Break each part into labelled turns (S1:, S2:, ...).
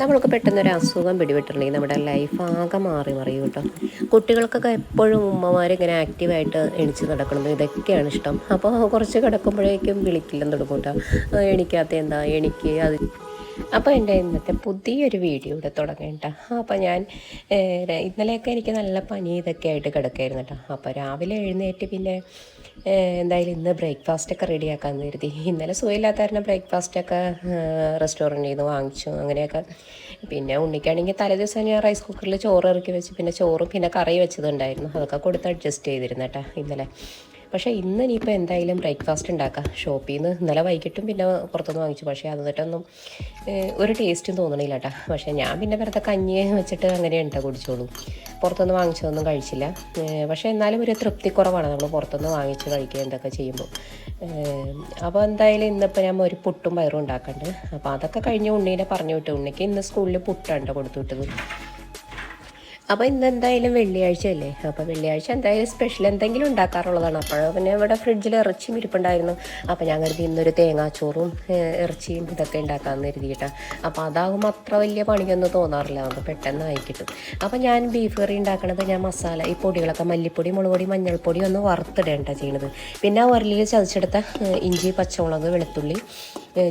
S1: നമ്മൾക്ക് പെട്ടെന്നൊരു അസുഖം പിടിപെട്ടിട്ടുണ്ടെങ്കിൽ നമ്മുടെ ലൈഫ് ആകെ മാറി മറിയും കേട്ടോ. കുട്ടികൾക്കൊക്കെ എപ്പോഴും ഉമ്മമാർ ഇങ്ങനെ ആക്റ്റീവായിട്ട് എണിച്ച് നടക്കണം ഇതൊക്കെയാണ് ഇഷ്ടം. അപ്പോൾ കുറച്ച് കിടക്കുമ്പോഴേക്കും വിളിക്കില്ലെന്ന് തുടങ്ങും കേട്ടോ. എണിക്കാത്ത എന്താ? എനിക്ക് അത്. അപ്പോൾ എന്റെ ഇന്നത്തെ പുതിയൊരു വീഡിയോ ഇവിടെ തുടങ്ങേണ്ട അപ്പോൾ ഞാൻ ഇന്നലെയൊക്കെ എനിക്ക് നല്ല പനി ഇതൊക്കെ ആയിട്ട് കിടക്കായിരുന്നു കേട്ടോ. അപ്പോൾ രാവിലെ എഴുന്നേറ്റ് പിന്നെ എന്തായാലും ഇന്ന് ബ്രേക്ക്ഫാസ്റ്റൊക്കെ റെഡിയാക്കാമെന്ന് കരുതി. ഇന്നലെ സുഖമില്ലാത്ത കാരണം ബ്രേക്ക്ഫാസ്റ്റൊക്കെ റെസ്റ്റോറന്റിൽ നിന്ന് വാങ്ങിച്ചു അങ്ങനെയൊക്കെ. പിന്നെ ഉണ്ണിക്കാണെങ്കിൽ തലേദിവസം ഞാൻ റൈസ് കുക്കറിൽ ചോറ് ഇറക്കി വെച്ച് പിന്നെ ചോറും പിന്നെ കറി വെച്ചതുണ്ടായിരുന്നു. അതൊക്കെ കൊടുത്ത് അഡ്ജസ്റ്റ് ചെയ്തിരുന്നു കേട്ടോ ഇന്നലെ. പക്ഷേ ഇന്ന് ഇനിയിപ്പോൾ എന്തായാലും ബ്രേക്ക്ഫാസ്റ്റ് ഉണ്ടാക്കാം. ഷോപ്പിൽ നിന്ന് ഇന്നലെ വൈകിട്ടും പിന്നെ പുറത്തുനിന്ന് വാങ്ങിച്ചു. പക്ഷേ അത് ഒരു ടേസ്റ്റും തോന്നണില്ല കേട്ടോ പക്ഷേ ഞാൻ പിന്നെ വെറുതെ കഞ്ഞി വെച്ചിട്ട് അങ്ങനെ ഉണ്ടോ കുടിച്ചോളൂ. പുറത്തുനിന്ന് വാങ്ങിച്ചതൊന്നും കഴിച്ചില്ല. പക്ഷേ എന്നാലും ഒരു തൃപ്തിക്കുറവാണ് നമ്മൾ പുറത്തുനിന്ന് വാങ്ങിച്ച് കഴിക്കുക എന്തൊക്കെ ചെയ്യുമ്പോൾ. അപ്പോൾ എന്തായാലും ഇന്നിപ്പോൾ ഞാൻ ഒരു പുട്ടും പയറും ഉണ്ടാക്കുന്നുണ്ട് അപ്പോൾ അതൊക്കെ കഴിഞ്ഞ് ഉണ്ണീനെ പറഞ്ഞു വിട്ടു. ഉണ്ണിക്ക് ഇന്ന് സ്കൂളിൽ പുട്ടാണ് കൊടുത്തു വിട്ടത്. അപ്പോൾ ഇന്ന് എന്തായാലും വെള്ളിയാഴ്ച അല്ലേ? അപ്പോൾ വെള്ളിയാഴ്ച എന്തായാലും സ്പെഷ്യൽ എന്തെങ്കിലും ഉണ്ടാക്കാറുള്ളതാണ്. അപ്പോൾ പിന്നെ ഇവിടെ ഫ്രിഡ്ജിൽ ഇറച്ചിയും ഇരിപ്പുണ്ടായിരുന്നു. അപ്പോൾ ഞാൻ കരുതി ഇന്നൊരു തേങ്ങാച്ചോറും ഇറച്ചിയും ഇതൊക്കെ ഉണ്ടാക്കാമെന്ന് കരുതിയിട്ടാണ് അപ്പോൾ അതാകുമ്പോൾ അത്ര വലിയ പണിയൊന്നും തോന്നാറില്ല. നമുക്ക് പെട്ടെന്ന് ആയി കിട്ടും. അപ്പോൾ ഞാൻ ബീഫ് കറി ഉണ്ടാക്കണത് ഞാൻ മസാല ഈ പൊടികളൊക്കെ മല്ലിപ്പൊടി മുളക് പൊടി മഞ്ഞൾപ്പൊടി ഒന്ന് വറുത്തിടേണ്ട ചെയ്യണത്. പിന്നെ ഉരലിൽ ചതച്ചെടുത്ത ഇഞ്ചി പച്ചമുളക് വെളുത്തുള്ളി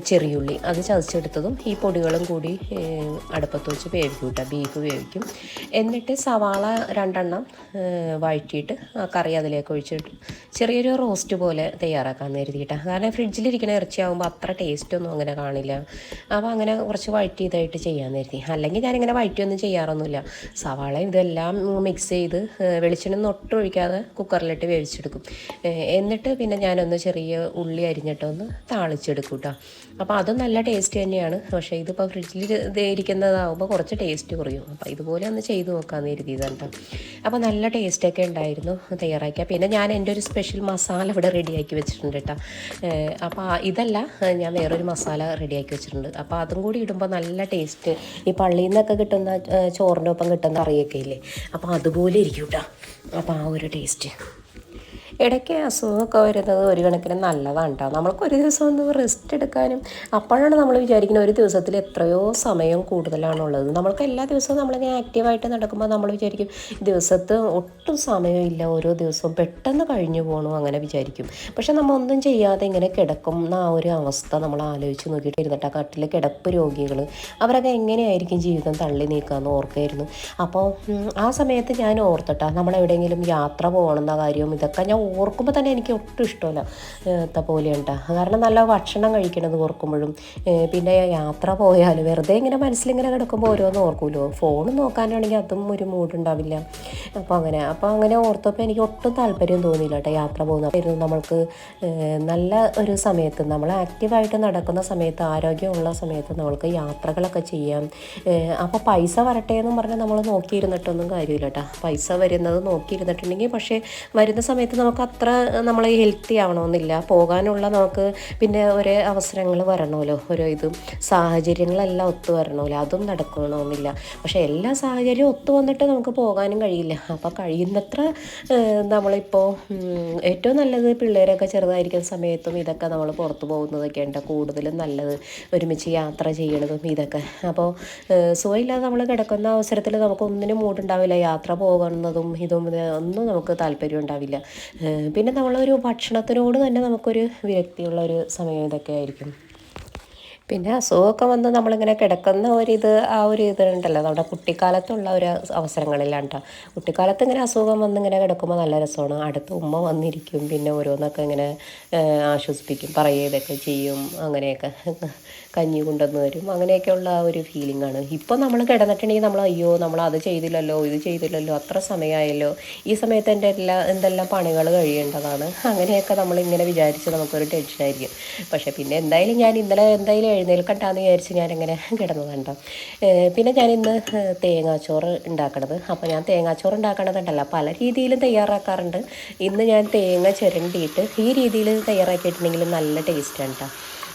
S1: ചെറിയുള്ളി. അത് ചതച്ചെടുത്തതും ഈ പൊടികളും കൂടി അടുപ്പത്ത് വെച്ച് വേവിക്കും കേട്ടോ. ബീഫ് വേവിക്കും. എന്നിട്ട് സവാള രണ്ടെണ്ണം വഴറ്റിയിട്ട് ആ കറി അതിലേക്ക് ഒഴിച്ചിട്ട് ചെറിയൊരു റോസ്റ്റ് പോലെ തയ്യാറാക്കാൻ കരുതിയിട്ടാണ് കാരണം ഫ്രിഡ്ജിലിരിക്കുന്ന ഇറച്ചിയാകുമ്പോൾ അത്ര ടേസ്റ്റൊന്നും അങ്ങനെ കാണില്ല. അപ്പോൾ അങ്ങനെ കുറച്ച് വഴറ്റി ഇതായിട്ട് ചെയ്യാൻ കരുതി. അല്ലെങ്കിൽ ഞാനിങ്ങനെ വഴറ്റിയൊന്നും ചെയ്യാറൊന്നുമില്ല. സവാള ഇതെല്ലാം മിക്സ് ചെയ്ത് വെളിച്ചെണ്ണ ഒട്ടും ഒഴിക്കാതെ കുക്കറിലിട്ട് വേവിച്ചെടുക്കും. എന്നിട്ട് പിന്നെ ഞാനൊന്ന് ചെറിയ ഉള്ളി അരിഞ്ഞിട്ടൊന്ന് താളിച്ചെടുക്കും കേട്ടോ. അപ്പോൾ അതും നല്ല ടേസ്റ്റ് തന്നെയാണ്. പക്ഷേ ഇതിപ്പോൾ ഫ്രിഡ്ജിൽ ഇരിക്കുന്നതാകുമ്പോൾ കുറച്ച് ടേസ്റ്റ് കുറയും. അപ്പോൾ ഇതുപോലെ ഒന്ന് ചെയ്ത് നോക്കാമെന്ന് കരുതിയതാണ് കേട്ടോ അപ്പോൾ നല്ല ടേസ്റ്റൊക്കെ ഉണ്ടായിരുന്നു തയ്യാറാക്കിയ. പിന്നെ ഞാൻ എന്റെ ഒരു സ്പെഷ്യൽ മസാല ഇവിടെ റെഡിയാക്കി വെച്ചിട്ടുണ്ട് കേട്ടോ അപ്പോൾ ഇതല്ല ഞാൻ വേറൊരു മസാല റെഡിയാക്കി വെച്ചിട്ടുണ്ട്. അപ്പോൾ അതും കൂടി ഇടുമ്പോൾ നല്ല ടേസ്റ്റ് ഈ പള്ളിയിൽ നിന്നൊക്കെ കിട്ടുന്ന ചോറിന്റെ ഒപ്പം കിട്ടുന്ന കറിയൊക്കെ ഇല്ലേ? അപ്പോൾ അതുപോലെ ഇരിക്കും കേട്ടോ അപ്പോൾ ആ ഒരു ടേസ്റ്റ് ഇടയ്ക്ക് അസുഖമൊക്കെ വരുന്നത് ഒരു കണക്കിന് നല്ലതാണ് കേട്ടോ നമ്മൾക്ക് ഒരു ദിവസം ഒന്ന് റെസ്റ്റ് എടുക്കാനും അപ്പോഴാണ് നമ്മൾ വിചാരിക്കുന്നത് ഒരു ദിവസത്തിൽ എത്രയോ സമയം കൂടുതലാണുള്ളത്. നമ്മൾക്ക് എല്ലാ ദിവസവും നമ്മളിങ്ങനെ ആക്റ്റീവായിട്ട് നടക്കുമ്പോൾ നമ്മൾ വിചാരിക്കും ദിവസത്ത് ഒട്ടും സമയമില്ല ഓരോ ദിവസവും പെട്ടെന്ന് കഴിഞ്ഞു പോകണു അങ്ങനെ വിചാരിക്കും. പക്ഷെ നമ്മൾ ഒന്നും ചെയ്യാതെ ഇങ്ങനെ കിടക്കുന്ന ആ ഒരു അവസ്ഥ നമ്മൾ ആലോചിച്ച് നോക്കിയിട്ട് ഇരുന്നിട്ട് ആ കട്ടിലെ കിടപ്പ് രോഗികൾ അവരൊക്കെ എങ്ങനെയായിരിക്കും ജീവിതം തള്ളി നീക്കാമെന്ന് ഓർക്കായിരുന്നു. അപ്പോൾ ആ സമയത്ത് ഞാൻ ഓർത്തിട്ടാണ് നമ്മൾ എവിടെയെങ്കിലും യാത്ര പോകണമെന്ന കാര്യവും ഇതൊക്കെ ഞാൻ ഓർക്കുമ്പോൾ തന്നെ എനിക്ക് ഒട്ടും ഇഷ്ടമല്ല ഏത്ത പോലെയുണ്ടാ കാരണം നല്ല ഭക്ഷണം കഴിക്കണത് ഓർക്കുമ്പോഴും പിന്നെ യാത്ര പോയാൽ വെറുതെ ഇങ്ങനെ മനസ്സിലിങ്ങനെ കിടക്കുമ്പോൾ ഓരോന്ന് ഓർക്കുമല്ലോ ഫോൺ നോക്കാനാണെങ്കിൽ അതും ഒരു മൂഡുണ്ടാവില്ല അപ്പോൾ അങ്ങനെ അപ്പോൾ അങ്ങനെ ഓർത്തപ്പോൾ എനിക്ക് ഒട്ടും താല്പര്യം തോന്നിയില്ല കേട്ടോ യാത്ര പോകുന്ന. നമ്മൾക്ക് നല്ല ഒരു സമയത്ത് നമ്മൾ ആക്റ്റീവായിട്ട് നടക്കുന്ന സമയത്ത് ആരോഗ്യമുള്ള സമയത്ത് നമ്മൾക്ക് യാത്രകളൊക്കെ ചെയ്യാം. അപ്പോൾ പൈസ വരട്ടെ എന്നും പറഞ്ഞാൽ നമ്മൾ നോക്കിയിരുന്നിട്ടൊന്നും കാര്യമില്ല കേട്ടോ പൈസ വരുന്നത് നോക്കിയിരുന്നിട്ടുണ്ടെങ്കിൽ പക്ഷേ വരുന്ന സമയത്ത് നമുക്ക് അത്ര നമ്മൾ ഹെൽത്തി ആവണമെന്നില്ല. പോകാനുള്ള നമുക്ക് പിന്നെ ഒരേ അവസരങ്ങൾ വരണമല്ലോ. ഓരോ ഇതും സാഹചര്യങ്ങളെല്ലാം ഒത്തു വരണമല്ലോ. അതും നടക്കണമെന്നില്ല. പക്ഷേ എല്ലാ സാഹചര്യവും ഒത്തു വന്നിട്ട് നമുക്ക് പോകാനും കഴിയില്ല. അപ്പോൾ കഴിയുന്നത്ര നമ്മളിപ്പോൾ ഏറ്റവും നല്ലത് പിള്ളേരൊക്കെ ചെറുതായിരിക്കുന്ന സമയത്തും ഇതൊക്കെ നമ്മൾ പുറത്തു പോകുന്നതൊക്കെ ഉണ്ട് കൂടുതലും നല്ലത് ഒരുമിച്ച് യാത്ര ചെയ്യണതും ഇതൊക്കെ. അപ്പോൾ സുഖമില്ലാതെ നമ്മൾ കിടക്കുന്ന അവസരത്തിൽ നമുക്ക് ഒന്നിനും മൂടുണ്ടാവില്ല. യാത്ര പോകുന്നതും ഇതും ഒന്നും നമുക്ക് താല്പര്യം ഉണ്ടാവില്ല. പിന്നെ നമ്മളൊരു ഭക്ഷണത്തിനോട് തന്നെ നമുക്കൊരു വിരക്തിയുള്ള ഒരു സമയം ഇതൊക്കെ ആയിരിക്കും. പിന്നെ അസുഖമൊക്കെ വന്ന് നമ്മളിങ്ങനെ കിടക്കുന്ന ഒരിത് ആ ഒരു ഇത് ഉണ്ടല്ലോ. നമ്മുടെ കുട്ടിക്കാലത്തുള്ള ഒരു അവസരങ്ങളിലാണ് കേട്ടോ കുട്ടിക്കാലത്ത് ഇങ്ങനെ അസുഖം വന്ന് ഇങ്ങനെ കിടക്കുമ്പോൾ നല്ല രസമാണ്. അടുത്ത് ഉമ്മ വന്നിരിക്കും പിന്നെ ഓരോന്നൊക്കെ ഇങ്ങനെ ആശ്വസിപ്പിക്കും പറയുക ഇതൊക്കെ ചെയ്യും അങ്ങനെയൊക്കെ. കഞ്ഞി കൊണ്ടുവന്ന് തരും. അങ്ങനെയൊക്കെയുള്ള ആ ഒരു ഫീലിംഗ് ആണ്. ഇപ്പോൾ നമ്മൾ കിടന്നിട്ടുണ്ടെങ്കിൽ നമ്മൾ അയ്യോ നമ്മൾ അത് ചെയ്തില്ലല്ലോ ഇത് ചെയ്തില്ലല്ലോ അത്ര സമയമായല്ലോ ഈ സമയത്ത് എന്റെ എല്ലാ എന്തെല്ലാം പണികൾ കഴിയേണ്ടതാണ്? അങ്ങനെയൊക്കെ നമ്മളിങ്ങനെ വിചാരിച്ച് നമുക്കൊരു ടെൻഷനായിരിക്കും പക്ഷേ പിന്നെ എന്തായാലും ഞാൻ ഇന്നലെ എന്തായാലും എഴുന്നേൽക്കട്ടാന്ന് വിചാരിച്ച് ഞാനിങ്ങനെ കിടന്നതുണ്ടോ പിന്നെ ഞാൻ ഇന്ന് തേങ്ങാച്ചോറ് ഉണ്ടാക്കണത്. അപ്പോൾ ഞാൻ തേങ്ങാച്ചോറ് ഉണ്ടാക്കണതുണ്ടല്ലോ. പല രീതിയിലും തയ്യാറാക്കാറുണ്ട്. ഇന്ന് ഞാൻ തേങ്ങ ചിരണ്ടിയിട്ട് ഈ രീതിയിൽ തയ്യാറാക്കിയിട്ടുണ്ടെങ്കിൽ നല്ല ടേസ്റ്റാണ് കേട്ടോ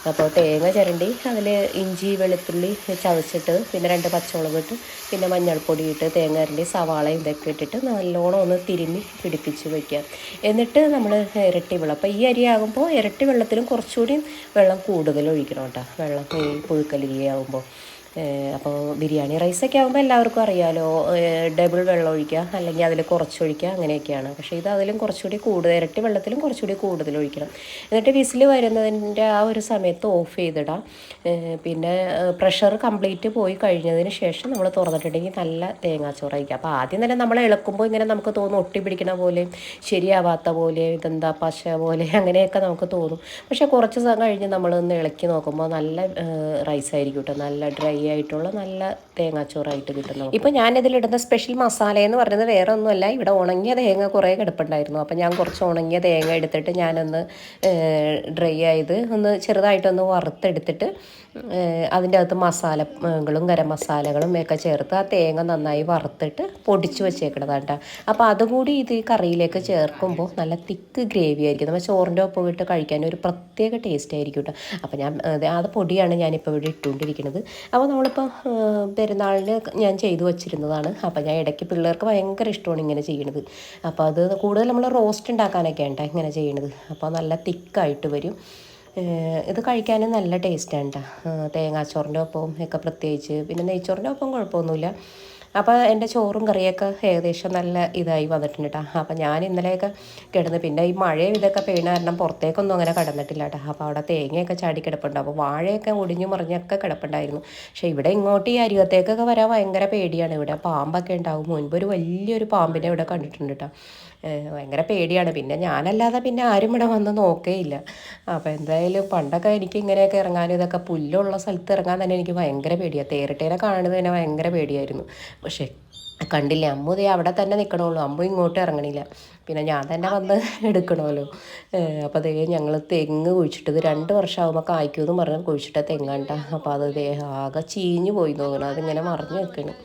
S1: അപ്പോൾ തേങ്ങ ചിരണ്ടി അതിൽ ഇഞ്ചി വെളുത്തുള്ളി ചതച്ചിട്ട് പിന്നെ രണ്ട് പച്ചമുളക് ഇട്ട് പിന്നെ മഞ്ഞൾപ്പൊടി ഇട്ട് തേങ്ങ ചിരണ്ടി സവാള ഇതൊക്കെ ഇട്ടിട്ട് നല്ലോണം ഒന്ന് തിരുമ്മി പിടിപ്പിച്ച് വയ്ക്കുക എന്നിട്ട് നമ്മൾ ഇരട്ടി വെള്ളം. അപ്പോൾ ഈ അരി ആകുമ്പോൾ ഇരട്ടി വെള്ളത്തിലും കുറച്ചുകൂടി വെള്ളം കൂടുതൽ ഒഴിക്കണം കേട്ടോ. വെള്ളം ആകുമ്പോൾ അപ്പോൾ ബിരിയാണി റൈസൊക്കെ ആകുമ്പോൾ എല്ലാവർക്കും അറിയാമല്ലോ ഡബിൾ വെള്ളം ഒഴിക്കുക അല്ലെങ്കിൽ അതിൽ കുറച്ചൊഴിക്കുക അങ്ങനെയൊക്കെയാണ്. പക്ഷേ ഇത് അതിലും കുറച്ചുകൂടി കൂടുതൽ ഇരട്ടി വെള്ളത്തിലും കുറച്ചുകൂടി കൂടുതൽ ഒഴിക്കണം. എന്നിട്ട് വിസിൽ വരുന്നതിന്റെ ആ ഒരു സമയത്ത് ഓഫ് ചെയ്തിടാം. പിന്നെ പ്രഷർ കംപ്ലീറ്റ് പോയി കഴിഞ്ഞതിന് ശേഷം നമ്മൾ തുറന്നിട്ടുണ്ടെങ്കിൽ നല്ല തേങ്ങാച്ചോറായിരിക്കും അപ്പോൾ ആദ്യം തന്നെ നമ്മൾ ഇളക്കുമ്പോൾ ഇങ്ങനെ നമുക്ക് തോന്നും ഒട്ടി പിടിക്കണ പോലെ ശരിയാവാത്ത പോലെ ഇതെന്താ പശ പോലെ അങ്ങനെയൊക്കെ നമുക്ക് തോന്നും. പക്ഷേ കുറച്ച് കഴിഞ്ഞ് നമ്മളൊന്ന് ഇളക്കി നോക്കുമ്പോൾ നല്ല റൈസ് ആയിരിക്കും കേട്ടോ നല്ല ഡ്രൈ ആയിട്ടുള്ള നല്ല തേങ്ങാച്ചോറായിട്ട് കിട്ടുന്നു ഇപ്പോൾ ഞാനിതിലിടുന്ന സ്പെഷ്യൽ മസാല എന്ന് പറയുന്നത് വേറെ ഒന്നുമല്ല ഇവിടെ ഉണങ്ങിയ തേങ്ങ കുറേ കിടപ്പുണ്ടായിരുന്നു. അപ്പോൾ ഞാൻ കുറച്ച് ഉണങ്ങിയ തേങ്ങ എടുത്തിട്ട് ഞാനൊന്ന് ഡ്രൈ ആയത് ഒന്ന് ചെറുതായിട്ടൊന്ന് വറുത്തെടുത്തിട്ട് അതിന്റെ അകത്ത് മസാലകളും ഗരം മസാലകളും ഒക്കെ ചേർത്ത് ആ തേങ്ങ നന്നായി വറുത്തിട്ട് പൊടിച്ച് വെച്ചേക്കണതാണ് കേട്ടോ അപ്പോൾ അതുകൂടി ഇത് കറിയിലേക്ക് ചേർക്കുമ്പോൾ നല്ല തിക്ക് ഗ്രേവി ആയിരിക്കും. നമ്മൾ ചോറിന്റെ ഒപ്പം ഇട്ട് കഴിക്കാൻ ഒരു പ്രത്യേക ടേസ്റ്റ് ആയിരിക്കും കേട്ടോ അപ്പോൾ ഞാൻ അത് പൊടിയാണ് ഞാനിപ്പോൾ ഇവിടെ ഇട്ടുകൊണ്ടിരിക്കുന്നത്. അപ്പോൾ നമ്മളിപ്പോൾ പെരുന്നാളിന് ഞാൻ ചെയ്തു വച്ചിരുന്നതാണ്. അപ്പോൾ ഞാൻ ഇടയ്ക്ക് പിള്ളേർക്ക് ഭയങ്കര ഇഷ്ടമാണ് ഇങ്ങനെ ചെയ്യണത്. അപ്പോൾ അത് കൂടുതൽ നമ്മൾ റോസ്റ്റ് ഉണ്ടാക്കാനൊക്കെ ഉണ്ട് ഇങ്ങനെ ചെയ്യണത്. അപ്പോൾ നല്ല തിക്കായിട്ട് വരും. ഇത് കഴിക്കാനും നല്ല ടേസ്റ്റാണ് കേട്ടോ തേങ്ങാച്ചോറിന്റെ ഒപ്പം ഒക്കെ പ്രത്യേകിച്ച്. പിന്നെ നെയ്ച്ചോറിന്റെ ഒപ്പം കുഴപ്പമൊന്നുമില്ല. അപ്പോൾ എന്റെ ചോറും കറിയൊക്കെ ഏകദേശം നല്ല ഇതായി വന്നിട്ടുണ്ട് കേട്ടോ അപ്പോൾ ഞാൻ ഇന്നലെയൊക്കെ കിടന്ന് പിന്നെ ഈ മഴയും ഇതൊക്കെ പെയ്യണ കാരണം പുറത്തേക്കൊന്നും അങ്ങനെ കിടന്നിട്ടില്ല കേട്ടോ അപ്പോൾ അവിടെ തേങ്ങയൊക്കെ ചാടി കിടപ്പുണ്ട്. അപ്പോൾ വാഴയൊക്കെ ഒടിഞ്ഞു മറിഞ്ഞൊക്കെ കിടപ്പുണ്ടായിരുന്നു. പക്ഷേ ഇവിടെ ഇങ്ങോട്ട് ഈ അരികത്തേക്കൊക്കെ വരാൻ ഭയങ്കര പേടിയാണ്. ഇവിടെ പാമ്പൊക്കെ ഉണ്ടാവും. മുൻപ് ഒരു വലിയൊരു പാമ്പിനെ ഇവിടെ കണ്ടിട്ടുണ്ട് കേട്ടോ ഭയങ്കര പേടിയാണ്. പിന്നെ ഞാനല്ലാതെ പിന്നെ ആരും ഇവിടെ വന്ന് നോക്കേയില്ല. അപ്പോൾ എന്തായാലും പണ്ടൊക്കെ എനിക്ക് ഇങ്ങനെയൊക്കെ ഇറങ്ങാനും ഇതൊക്കെ പുല്ലുള്ള സ്ഥലത്ത് ഇറങ്ങാൻ തന്നെ എനിക്ക് ഭയങ്കര പേടിയാണ് തേരട്ടേനെ കാണുന്നത് തന്നെ ഭയങ്കര പേടിയായിരുന്നു. പക്ഷേ കണ്ടില്ല അമ്മു ദേ അവിടെ തന്നെ നിൽക്കണമല്ലോ അമ്മു ഇങ്ങോട്ട് ഇറങ്ങണില്ല. പിന്നെ ഞാൻ തന്നെ വന്ന് എടുക്കണമല്ലോ. അപ്പോൾ അതേ ഞങ്ങൾ തെങ്ങ് കുഴിച്ചിട്ടത് രണ്ട് വർഷമാകുമ്പോൾ കായ്ക്കുമെന്ന് പറഞ്ഞ് കുഴിച്ചിട്ട തെങ്ങാണ്ട. അപ്പോൾ അത് ആകെ ചീഞ്ഞു പോയി തോന്നണം അതിങ്ങനെ മറിഞ്ഞു നിൽക്കണം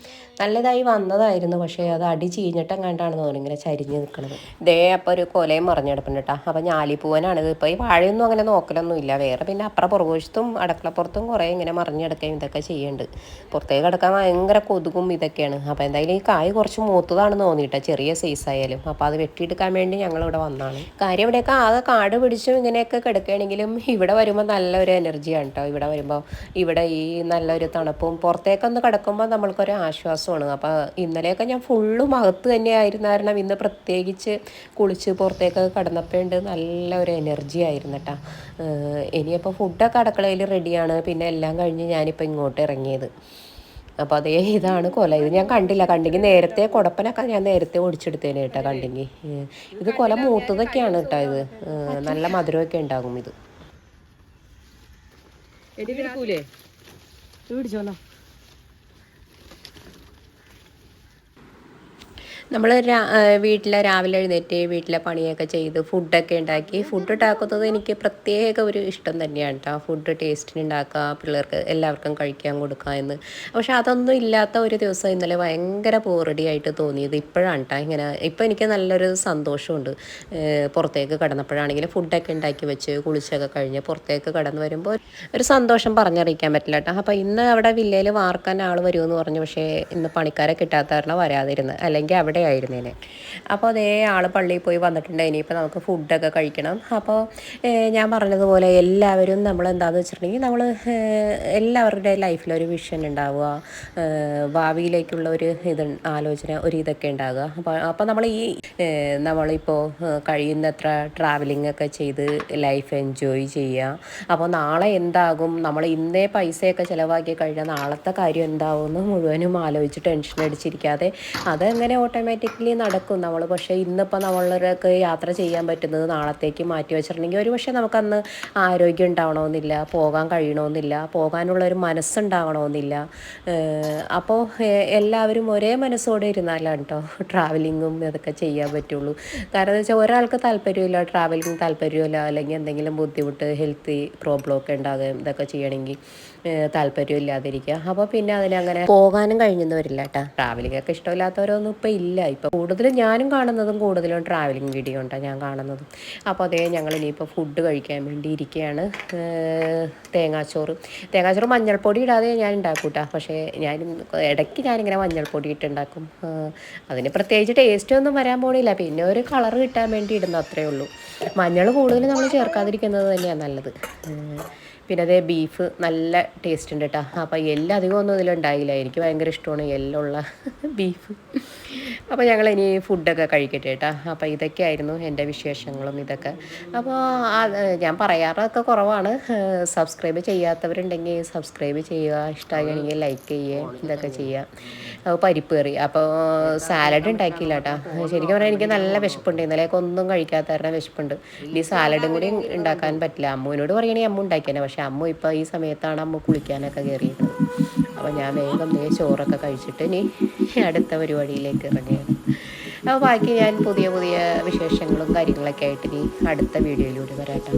S1: നല്ലതായി വന്നതായിരുന്നു പക്ഷേ അത് അടി ചീഞ്ഞിട്ടും കണ്ടാണ് തോന്നുന്നു ഇങ്ങനെ ചരിഞ്ഞ് നിൽക്കുന്നത് ദേ അപ്പോൾ ഒരു കൊലയും മറിഞ്ഞെടുപ്പുണ്ട് കേട്ടോ അപ്പോൾ ഞാലിപ്പൂവനാണിത്. ഇപ്പോൾ ഈ വാഴയൊന്നും അങ്ങനെ നോക്കലൊന്നും ഇല്ല വേറെ പിന്നെ അപ്പുറം പുറകുവശത്തും അടക്കളപ്പുറത്തും കുറേ ഇങ്ങനെ മറിഞ്ഞെടുക്കുകയും ഇതൊക്കെ ചെയ്യുന്നുണ്ട് പുറത്തേക്ക് കിടക്കാൻ ഭയങ്കര കൊതുകും ഇതൊക്കെയാണ്. അപ്പോൾ എന്തായാലും ഈ കായ് കുറച്ച് മൂത്തതാണെന്ന് തോന്നിയിട്ടാ ചെറിയ സൈസ് ആയാലും. അപ്പോൾ അത് വെട്ടിയെടുക്കാൻ വേണ്ടി ഞങ്ങളിവിടെ വന്നാണ്. കാര്യം ഇവിടെയൊക്കെ ആകെ കാട് പിടിച്ചും ഇങ്ങനെയൊക്കെ കിടക്കുകയാണെങ്കിലും ഇവിടെ വരുമ്പോൾ നല്ലൊരു എനർജിയാണ് കേട്ടോ ഇവിടെ വരുമ്പോൾ ഇവിടെ ഈ നല്ലൊരു തണുപ്പും പുറത്തേക്കൊന്ന് കിടക്കുമ്പോൾ നമ്മൾക്കൊരു ആശ്വാസം മാസമാണ് അപ്പോൾ ഇന്നലെയൊക്കെ ഞാൻ ഫുള്ളും അകത്ത് തന്നെയായിരുന്ന. കാരണം ഇന്ന് പ്രത്യേകിച്ച് കുളിച്ച് പുറത്തേക്ക് കടന്നപ്പോഴുണ്ട് നല്ല ഒരു എനർജി ആയിരുന്നു കേട്ടോ ഇനിയിപ്പോൾ ഫുഡൊക്കെ അടുക്കളയിൽ റെഡിയാണ് പിന്നെ എല്ലാം കഴിഞ്ഞ് ഞാനിപ്പോൾ ഇങ്ങോട്ട് ഇറങ്ങിയത്. അപ്പോൾ അതേ ഇതാണ് കൊല. ഇത് ഞാൻ കണ്ടില്ല. കണ്ടെങ്കിൽ നേരത്തെ കുടപ്പനൊക്കെ ഞാൻ നേരത്തെ ഒടിച്ചെടുത്തേനെ കേട്ടോ കണ്ടെങ്കിൽ ഇത് കൊല മൂത്തതൊക്കെയാണ് കേട്ടോ ഇത്. നല്ല മധുരമൊക്കെ ഉണ്ടാകും ഇത്. എടി പിടിച്ചോളാം. നമ്മൾ വീട്ടിലെ രാവിലെ എഴുന്നേറ്റ് വീട്ടിലെ പണിയൊക്കെ ചെയ്ത് ഫുഡൊക്കെ ഉണ്ടാക്കി. ഫുഡ് ഉണ്ടാക്കുന്നത് എനിക്ക് പ്രത്യേക ഒരു ഇഷ്ടം തന്നെയാണ് കേട്ടോ ഫുഡ് ടേസ്റ്റിന് ഉണ്ടാക്കുക പിള്ളേർക്ക് എല്ലാവർക്കും കഴിക്കാൻ കൊടുക്കുക എന്ന്. പക്ഷെ അതൊന്നും ഇല്ലാത്ത ഒരു ദിവസം ഇന്നലെ ഭയങ്കര പോറടി ആയിട്ട് തോന്നിയത് ഇപ്പോഴാണ് കേട്ടോ ഇങ്ങനെ ഇപ്പോൾ എനിക്ക് നല്ലൊരു സന്തോഷമുണ്ട്. പുറത്തേക്ക് കടന്നപ്പോഴാണെങ്കിലും ഫുഡൊക്കെ ഉണ്ടാക്കി വെച്ച് കുളിച്ചൊക്കെ കഴിഞ്ഞ് പുറത്തേക്ക് കടന്നു വരുമ്പോൾ ഒരു സന്തോഷം പറഞ്ഞറിയിക്കാൻ പറ്റില്ല കേട്ടോ അപ്പോൾ ഇന്ന് അവിടെ വില്ലയിൽ വാർക്കാൻ ആൾ വരുമെന്ന് പറഞ്ഞു. പക്ഷേ ഇന്ന് പണിക്കാരെ കിട്ടാത്ത കാരണം വരാതിരുന്നത്. അല്ലെങ്കിൽ അവിടെ ആയിരുന്നേനെ. അപ്പോൾ അതേ ആൾ പള്ളിയിൽ പോയി വന്നിട്ടുണ്ട്. ഇനിയിപ്പോൾ നമുക്ക് ഫുഡൊക്കെ കഴിക്കണം. അപ്പോൾ ഞാൻ പറഞ്ഞതുപോലെ എല്ലാവരും നമ്മൾ എന്താണെന്ന് വെച്ചിട്ടുണ്ടെങ്കിൽ നമ്മൾ എല്ലാവരുടെ ലൈഫിലൊരു വിഷൻ ഉണ്ടാവുക. ഭാവിയിലേക്കുള്ള ഒരു ഇത് ആലോചന ഒരു ഇതൊക്കെ ഉണ്ടാകുക അപ്പോൾ അപ്പോൾ നമ്മൾ ഈ നമ്മളിപ്പോൾ കഴിയുന്നത്ര ട്രാവലിംഗ് ഒക്കെ ചെയ്ത് ലൈഫ് എൻജോയ് ചെയ്യുക. അപ്പോൾ നാളെ എന്താകും? നമ്മൾ ഇന്നേ പൈസയൊക്കെ ചിലവാക്കി കഴിഞ്ഞാൽ നാളത്തെ കാര്യം എന്താകുമെന്ന് മുഴുവനും ആലോചിച്ച് ടെൻഷൻ അടിച്ചിരിക്കാതെ അതെങ്ങനെ ഓട്ടോമാറ്റിക് ഓട്ടോമാറ്റിക്കലി നടക്കും നമ്മൾ പക്ഷേ ഇന്നിപ്പോൾ നമ്മളൊക്കെ യാത്ര ചെയ്യാൻ പറ്റുന്നത് നാളത്തേക്ക് മാറ്റി വെച്ചിട്ടുണ്ടെങ്കിൽ ഒരു പക്ഷേ നമുക്കന്ന് ആരോഗ്യം ഉണ്ടാവണമെന്നില്ല പോകാൻ കഴിയണമെന്നില്ല പോകാനുള്ള ഒരു മനസ്സുണ്ടാവണമെന്നില്ല അപ്പോൾ എല്ലാവരും ഒരേ മനസ്സോടെ ഇരുന്നാലാണ് കേട്ടോ ട്രാവലിങ്ങും ഇതൊക്കെ ചെയ്യാൻ പറ്റുള്ളൂ. കാരണം എന്ന് വെച്ചാൽ ഒരാൾക്ക് താല്പര്യമില്ല ട്രാവലിംഗ് താല്പര്യമില്ല അല്ലെങ്കിൽ എന്തെങ്കിലും ബുദ്ധിമുട്ട് ഹെൽത്ത് പ്രോബ്ലം ഒക്കെ ഉണ്ടാകുകയും ഇതൊക്കെ ചെയ്യണമെങ്കിൽ താല്പര്യം ഇല്ലാതിരിക്കുക അപ്പോൾ പിന്നെ അതിനങ്ങനെ പോകാനും കഴിഞ്ഞെന്ന് വരില്ല കേട്ടോ ട്രാവലിംഗ് ഒക്കെ ഇഷ്ടമില്ലാത്തവരൊന്നും ഇപ്പോൾ ഇല്ല. ഇപ്പോൾ കൂടുതലും ഞാനും കാണുന്നതും കൂടുതലും ട്രാവലിംഗ് വീഡിയോ ഉണ്ടാണ് ഞാൻ കാണുന്നതും. അപ്പോൾ അതേ ഞങ്ങൾ ഇനിയിപ്പോൾ ഫുഡ് കഴിക്കാൻ വേണ്ടി ഇരിക്കുകയാണ് തേങ്ങാച്ചോറ്. തേങ്ങാച്ചോറ് മഞ്ഞൾപ്പൊടി ഇടാതെ ഞാൻ ഉണ്ടാക്കൂട്ടാ പക്ഷേ ഞാൻ ഇടയ്ക്ക് ഞാനിങ്ങനെ മഞ്ഞൾപ്പൊടി ഇട്ടുണ്ടാക്കും. അതിന് പ്രത്യേകിച്ച് ടേസ്റ്റ് ഒന്നും വരാൻ പോണില്ല. പിന്നെ ഒരു കളർ കിട്ടാൻ വേണ്ടി ഇടുന്ന അത്രേ ഉള്ളൂ. മഞ്ഞൾ കൂടുതൽ നമ്മൾ ചേർക്കാതിരിക്കുന്നത് തന്നെയാണ് നല്ലത്. പിന്നെ അതേ ബീഫ് നല്ല ടേസ്റ്റ് ഉണ്ട് കേട്ടോ അപ്പോൾ എല്ലാം അധികം ഒന്നും ഇതിലുണ്ടായില്ല എനിക്ക് ഭയങ്കര ഇഷ്ടമാണ് എല്ലുള്ള ബീഫ് അപ്പോൾ ഞങ്ങൾ ഇനി ഫുഡൊക്കെ കഴിക്കട്ടെ കേട്ടോ. അപ്പോൾ ഇതൊക്കെയായിരുന്നു എന്റെ വിശേഷങ്ങളും ഇതൊക്കെ. അപ്പോൾ ഞാൻ പറയാറൊക്കെ കുറവാണ്. സബ്സ്ക്രൈബ് ചെയ്യാത്തവരുണ്ടെങ്കിൽ സബ്സ്ക്രൈബ് ചെയ്യുക. ഇഷ്ടമാണെങ്കിൽ ലൈക്ക് ചെയ്യുക. ഇതൊക്കെ ചെയ്യുക. പരിപ്പ് കറി. അപ്പോൾ സാലഡ് ഉണ്ടാക്കിയില്ല കേട്ടോ. ശരിക്കും പറഞ്ഞാൽ എനിക്ക് നല്ല വിശപ്പുണ്ട്. ഇന്നലെയൊക്കെ ഒന്നും കഴിക്കാത്ത കാരണം വിശപ്പുണ്ട്. ഇനി സാലഡും കൂടി ഉണ്ടാക്കാൻ പറ്റില്ല. അമ്മുവിനോട് പറയണേ അമ്മ ഉണ്ടാക്കിയാണ് പക്ഷേ അമ്മ ഇപ്പോൾ ഈ സമയത്താണ് അമ്മ കുളിക്കാനൊക്കെ കയറിയിരുന്നത് അപ്പോൾ ഞാൻ വേഗം നീ ചോറൊക്കെ കഴിച്ചിട്ട് ഇനി അടുത്ത പരിപാടിയിലേക്ക് ഇറങ്ങുകയാണ്. അപ്പോൾ ബാക്കി ഞാൻ പുതിയ പുതിയ വിശേഷങ്ങളും കാര്യങ്ങളൊക്കെ ആയിട്ട് ഇനി അടുത്ത വീഡിയോയിലൂടെ വരാട്ടോ